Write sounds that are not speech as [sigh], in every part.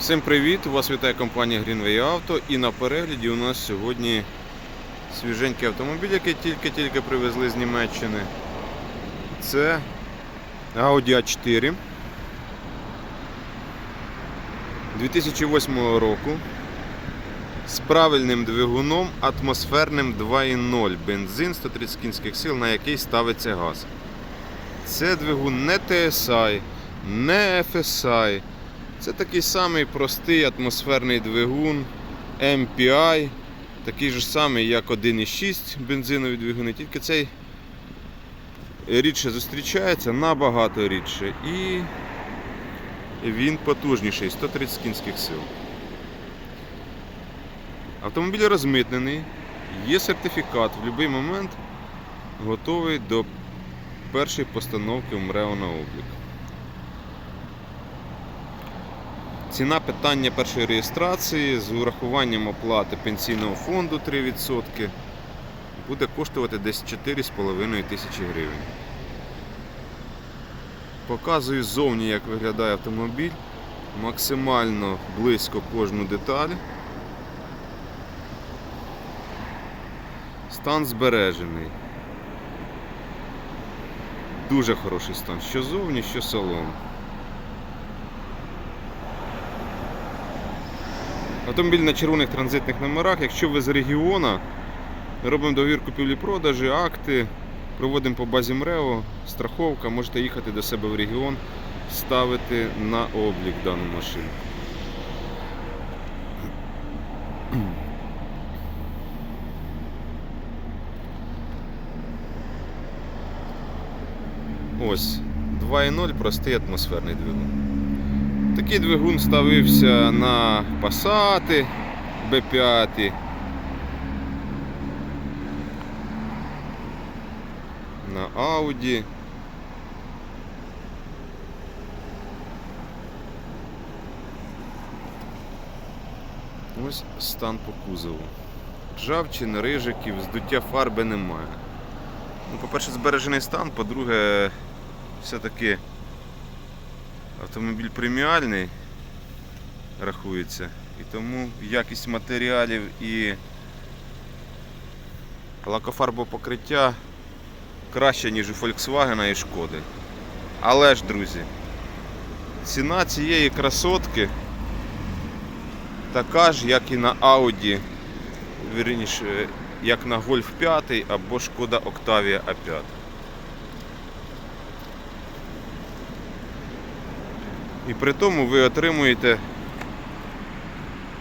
Всім привіт! Вас вітає компанія Greenway Auto і на перегляді у нас сьогодні свіженький автомобіль, який тільки-тільки привезли з Німеччини. Це Audi A4 2008 року з правильним двигуном атмосферним 2.0 бензин 130 кінських сил, на який ставиться газ. Це двигун не TSI, не FSI. Це такий самий простий атмосферний двигун MPI, такий же самий, як 1.6 бензинові двигуни, тільки цей рідше зустрічається, набагато рідше. І він потужніший, 130 кінських сил. Автомобіль розмитнений, є сертифікат, в будь-який момент готовий до першої постановки в МРЕО на облік. Ціна питання першої реєстрації з урахуванням оплати пенсійного фонду 3% буде коштувати десь 4,5 тисячі гривень. Показую ззовні, як виглядає автомобіль. Максимально близько кожну деталь. Стан збережений. Дуже хороший стан, що зовні, що салон. Автомобіль на червоних транзитних номерах. Якщо ви з регіона, робимо договір купівлі-продажі, акти, проводимо по базі МРЕО, страховка, можете їхати до себе в регіон, ставити на облік дану машину. Ось 2.0 простий атмосферний двигун. Такий двигун ставився на Passat B5. На Audi. Ось стан по кузову. Ржавчин, рижиків, здуття фарби немає. Ну, по-перше, збережений стан, по-друге, все-таки Автомобіль преміальний рахується, і тому якість матеріалів і лакофарбопокриття краще, ніж у Volkswagen і Шкоди. Але ж, друзі, ціна цієї красотки така ж, як і на Audi, вірніше, як на Golf 5 або Шкода Octavia A5. І при тому ви отримуєте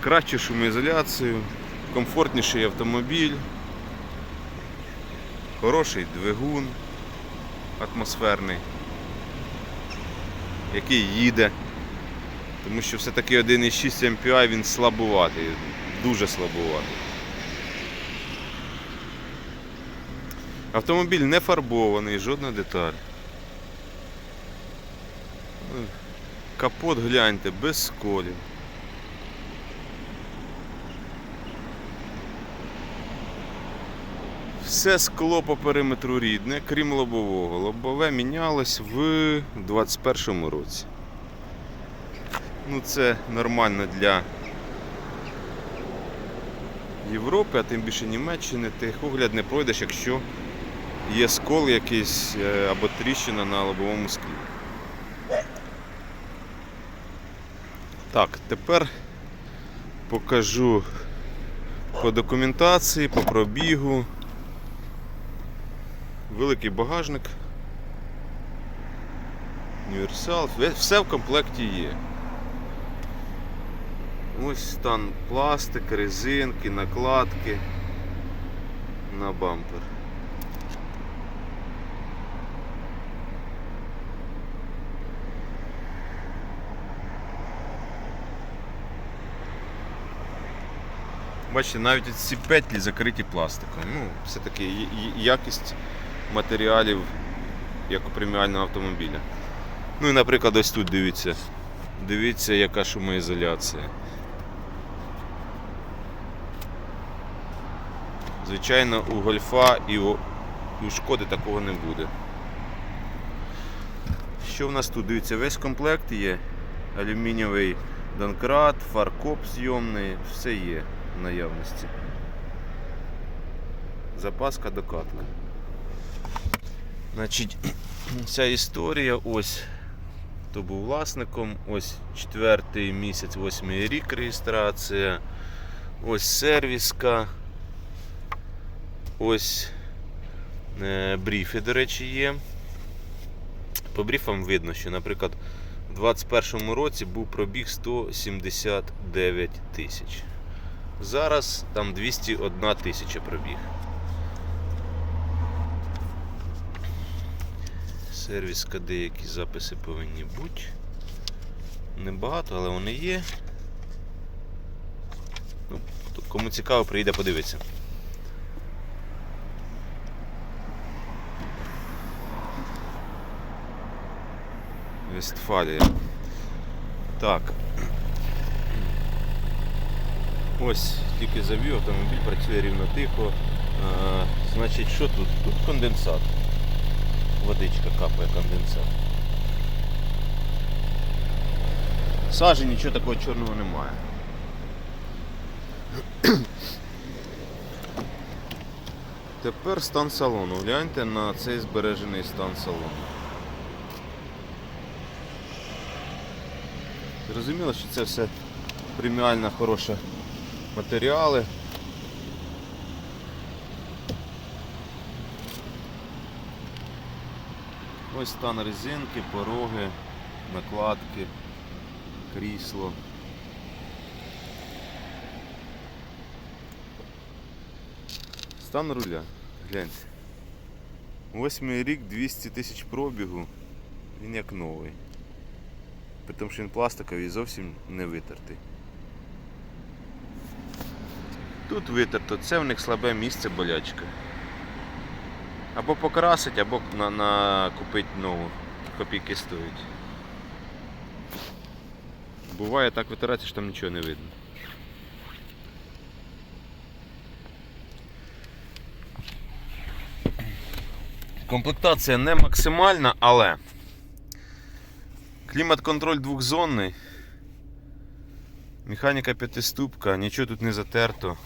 кращу шумоізоляцію, комфортніший автомобіль, хороший двигун атмосферний, який їде. Тому що все-таки 1.6 MPI він слабуватий, дуже слабуватий. Автомобіль не фарбований, жодна деталь. Капот гляньте, без сколів. Все скло по периметру рідне, крім лобового. Лобове мінялось в 21-му році. Ну це нормально для Європи, а тим більше Німеччини. Техогляд не пройдеш, якщо є скол якийсь е, або тріщина на лобовому склі. Так, тепер покажу по документації, по пробігу. Великий багажник. Універсал, все в комплекті є. Ось стан пластик, резинки, накладки на бампер. Бачите, навіть ці петлі закриті пластиком. Ну, все-таки якість матеріалів, як у преміального автомобіля. Ну і, наприклад, ось тут дивіться. Дивіться, яка шумоізоляція. Звичайно, у гольфа і у, шкоди такого не буде. Що в нас тут? Дивіться, весь комплект є. Алюмінієвий Донкрат, фаркоп зйомний, все є наявності. Запаска докатка. Значить, [clears throat] ця історія ось. Хто був власником, ось четвертий місяць, восьмий рік реєстрація. Ось сервіска. Ось е, бріфи, до речі, є. По бріфам видно, що, наприклад, у 2021 році був пробіг 179 тисяч. Зараз там 201 тисяча пробіг. Сервіска деякі записи повинні бути. Небагато, але вони є. Ну, кому цікаво, приїде подивитися. Вестфалія. Так. Ось тільки завів, автомобіль працює рівно тихо. А, значить, що тут? Тут конденсат. Водичка капає конденсат. Сажі нічого такого чорного немає. Тепер стан салону. Гляньте на цей збережений стан салону. Зрозуміло, що це все преміальна хороша матеріали. Ось стан резинки, пороги, накладки, крісло. Стан руля. Гляньте. Восьмий рік 200 тисяч пробігу. Він як новий. При тому, що він пластиковий і зовсім не витертий. Тут витерто, це в них слабе місце болячка. Або покрасить, або на, на купить нову. Копійки стоїть. Буває так витирається, що там нічого не видно. Комплектація не максимальна, але клімат-контроль двохзонний. Механіка п'ятиступка, нічого тут не затерто.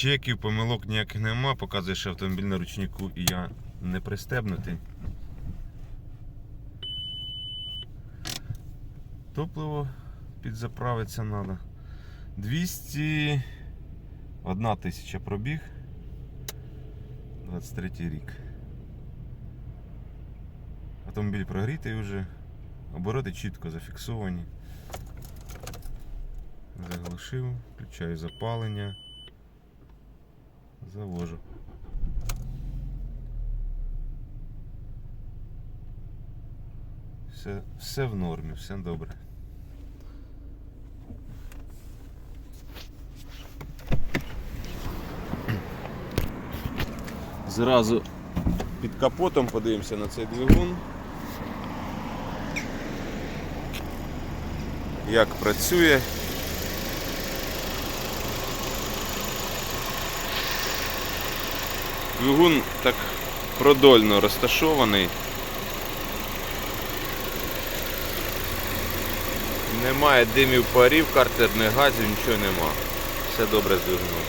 Чеків, помилок ніяких нема, показує, що автомобіль на ручнику і я не пристебнутий. Топливо підзаправиться треба. 201 тисяча пробіг. 23 рік. Автомобіль прогрітий вже. Обороти чітко зафіксовані. Заглушив, включаю запалення. Завожу. Все, все в нормі, все добре. Зразу під капотом подивимося на цей двигун. Як працює. Двигун так продольно розташований. Немає димів парів, картерних газів, нічого нема. Все добре з двигуном.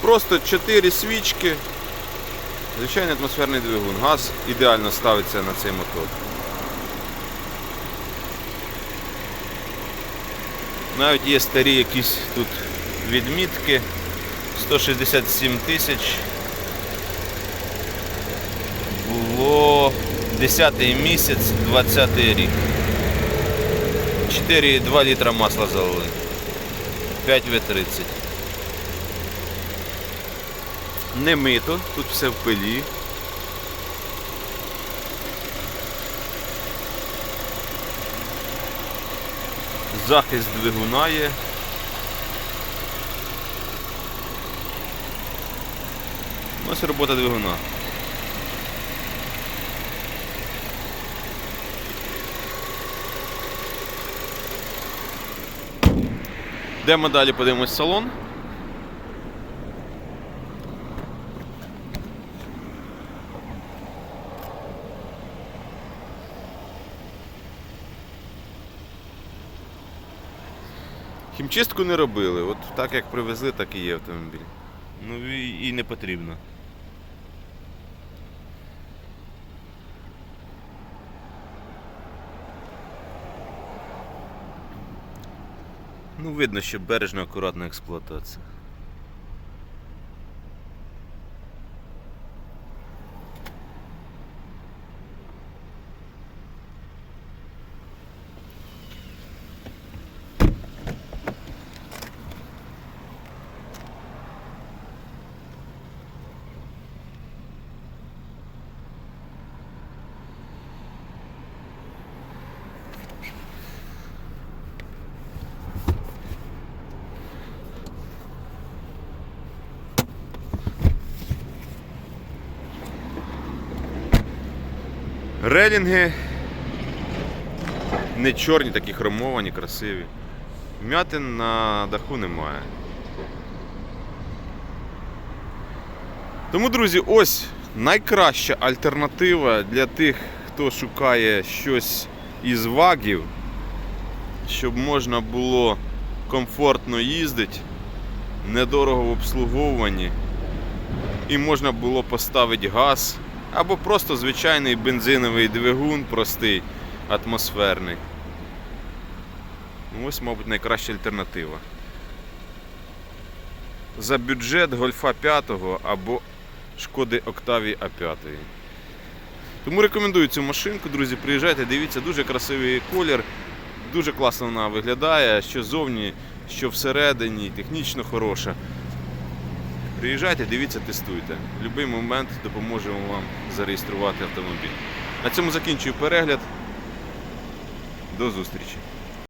Просто 4 свічки. Звичайний атмосферний двигун. Газ ідеально ставиться на цей мотор. Навіть є старі якісь тут відмітки. 167 тисяч. Було 10 місяць, 20 рік. 4,2 літра масла залили. 5 В30. Не мито, тут все в пилі. Захист двигуна є. Ось робота двигуна. Йдемо далі, подивимось салон. Хімчистку не робили, от так як привезли, так і є автомобіль. Ну і не потрібно. Ну, видно, що бережна, акуратна експлуатація. Релінги не чорні, такі хромовані, красиві. Вмятин на даху немає. Тому, друзі, ось найкраща альтернатива для тих, хто шукає щось із вагів, щоб можна було комфортно їздити, недорого в обслуговуванні, і можна було поставити газ або просто звичайний бензиновий двигун, простий, атмосферний. Ну, Ось, мабуть, найкраща альтернатива. За бюджет Гольфа 5 або Шкоди Октавії А5. Тому рекомендую цю машинку, друзі, приїжджайте, дивіться, дуже красивий колір, дуже класно вона виглядає, що зовні, що всередині, технічно хороша. Приїжджайте, дивіться, тестуйте. В будь-який момент допоможемо вам зареєструвати автомобіль. На цьому закінчую перегляд. До зустрічі!